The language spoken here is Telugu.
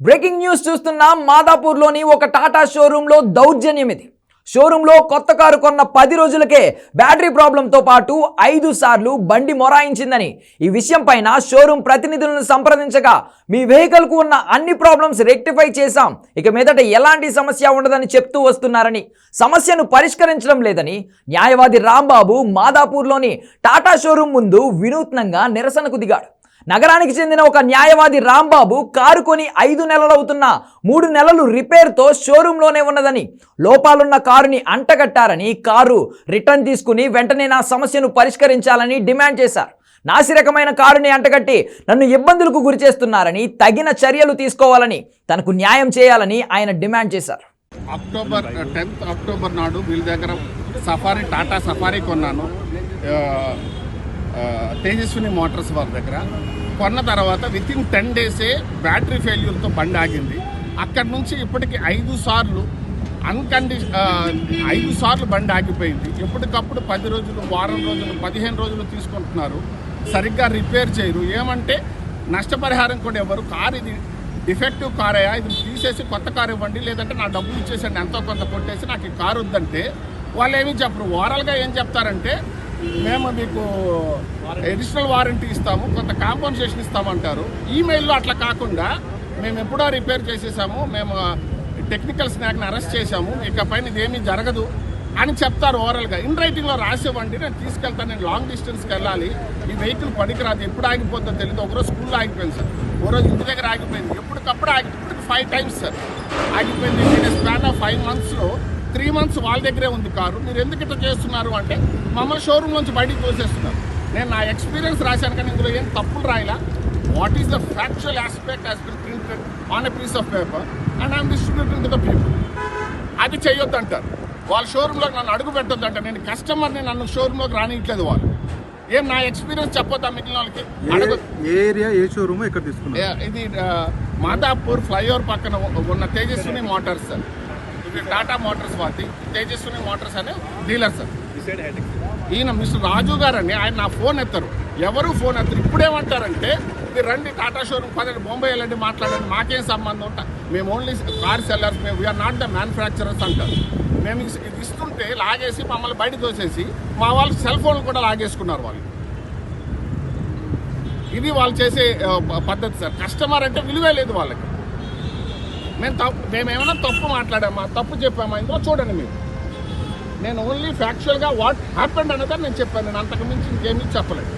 బ్రేకింగ్ న్యూస్ చూస్తున్నాం. మాదాపూర్లోని ఒక టాటా షోరూంలో దౌర్జన్యం ఇది షోరూంలో కొత్త కారు కొన్న పది రోజులకే బ్యాటరీ ప్రాబ్లంతో పాటు ఐదు సార్లు బండి మొరాయించిందని. ఈ విషయం పైన షోరూం ప్రతినిధులను సంప్రదించగా మీ వెహికల్కు ఉన్న అన్ని ప్రాబ్లమ్స్ రెక్టిఫై చేశాం. ఇక మీదట ఎలాంటి సమస్య ఉండదని చెప్తూ వస్తున్నారని సమస్యను పరిష్కరించడం లేదని న్యాయవాది రాంబాబు మాదాపూర్లోని టాటా షోరూం ముందు వినూత్నంగా నిరసనకు దిగాడు. నగరానికి చెందిన ఒక న్యాయవాది రాంబాబు కారు కొని ఐదు నెలలవుతున్న మూడు నెలలు రిపేర్తో షోరూంలోనే ఉన్నదని లోపాలున్న కారుని అంటగట్టారని కారు రిటర్న్ తీసుకుని వెంటనే నా సమస్యను పరిష్కరించాలని డిమాండ్ చేశారు. నాసిరకమైన కారుని అంటగట్టి నన్ను ఇబ్బందులకు గురి చేస్తున్నారని తగిన చర్యలు తీసుకోవాలని తనకు న్యాయం చేయాలని ఆయన డిమాండ్ చేశారు. అక్టోబర్ టెన్త్ అక్టోబర్ నాడు వీళ్ళ దగ్గర సఫారీ టాటా సఫారీ కొన్నాను. తేజస్విని మోటార్స్ వారి దగ్గర. కొన్న తర్వాత విత్ ఇన్ టెన్ డేసే బ్యాటరీ ఫెయిల్యూర్తో బండి ఆగింది. అక్కడి నుంచి ఇప్పటికి ఐదు సార్లు అన్కండిషన్ ఐదు సార్లు బండి ఆగిపోయింది. ఎప్పటికప్పుడు పది రోజులు వారం రోజులు పదిహేను రోజులు తీసుకుంటున్నారు. సరిగ్గా రిపేర్ చేయరు. ఏమంటే నష్టపరిహారం కూడా ఎవరు కారు ఇది డిఫెక్టివ్ కార్ అయ్యా ఇది తీసేసి కొత్త కారు ఇవ్వండి. లేదంటే నా డబ్బులు ఇచ్చేసండి. ఎంతో కొంత కొట్టేసి నాకు ఈ కారు వద్దంటే వాళ్ళు ఏమీ చెప్పరు. ఓవరాల్గా ఏం చెప్తారంటే మేము మీకు అడిషనల్ వారంటీ ఇస్తాము కొంత కాంపన్సేషన్ ఇస్తామంటారు. ఈమెయిల్లో అట్లా కాకుండా మేము ఎప్పుడో రిపేర్ చేసేసాము మేము టెక్నికల్ స్నాక్ని అరెస్ట్ చేశాము ఇకపైన ఇదేమీ జరగదు అని చెప్తారు ఓవరాల్గా ఇన్ రైటింగ్లో రాసేవ్వండి నేను తీసుకెళ్తాను నేను లాంగ్ డిస్టెన్స్కి వెళ్ళాలి ఈ వెహికల్ పనికిరాదు ఎప్పుడు ఆగిపోతుందో తెలియదు ఒకరోజు స్కూల్లో ఆగిపోయింది సార్. ఒకరోజు ఇంటి దగ్గర ఆగిపోయింది ఎప్పటికప్పుడు ఆగి ఇప్పటికి ఫైవ్ టైమ్స్ సార్. ఆగిపోయింది నేను స్పాన్ ఆఫ్ ఫైవ్ మంత్స్లో త్రీ మంత్స్ వాళ్ళ దగ్గరే ఉంది కారు. మీరు ఎందుకు ఇట్లా చేస్తున్నారు అంటే మమ్మల్ని షోరూమ్ నుంచి బయటికి తోసేస్తున్నారు. నేను నా ఎక్స్పీరియన్స్ రాశాను కానీ ఇందులో ఏం తప్పులు రాయలా? What is the factual aspect has been printed on a piece of paper and I'm distributing to the people అది చేయొద్దు అంటారు. వాళ్ళ షోరూంలోకి నన్ను అడుగు పెట్టొద్దు అంటారు. నేను కస్టమర్ని నన్ను షోరూంలోకి రానియట్లేదు వాళ్ళు. ఏం నా ఎక్స్పీరియన్స్ చెప్పొద్దా మిగిలిన వాళ్ళకి? ఏరియా ఏ షోరూమ్ ఎక్కడ తీసుకున్నారు? ఏ- ఇది మాదాపూర్ ఫ్లైఓవర్ పక్కన ఉన్న తేజస్విని మోటార్స్ సార్. ఇది టాటా మోటార్స్ వాటి తేజస్విని మోటార్స్ అనే డీలర్ సార్. ఈయన మిస్టర్ రాజు గారు అని ఆయన నా ఫోన్ ఎత్తారు. ఎవరు ఫోన్ ఎత్తారు? ఇప్పుడేమంటారంటే మీరు రండి టాటా షోరూమ్ పదండి బొంబాయి వెళ్ళండి మాట్లాడండి మాకేం సంబంధం ఉంటా మేము ఓన్లీ కార్ సెల్లర్స్ మేము we are not the manufacturers అంటారు. మేము ఇది ఇది ఇస్తుంటే లాగేసి మమ్మల్ని బయట తోసేసి మా వాళ్ళు సెల్ ఫోన్లు కూడా లాగేసుకున్నారు వాళ్ళు. ఇది వాళ్ళు చేసే పద్ధతి సార్. కస్టమర్ అంటే విలువే లేదు వాళ్ళకి. మేము తప్పు మేమేమైనా తప్పు మాట్లాడామా? తప్పు చెప్పామా? ఇందులో చూడండి మీరు. నేను ఓన్లీ ఫ్యాక్చువల్గా వాట్ హ్యాపెండ్ అన్నదా నేను చెప్పాను. నేను అంతకు మించి ఇంకేమీ చెప్పలేదు.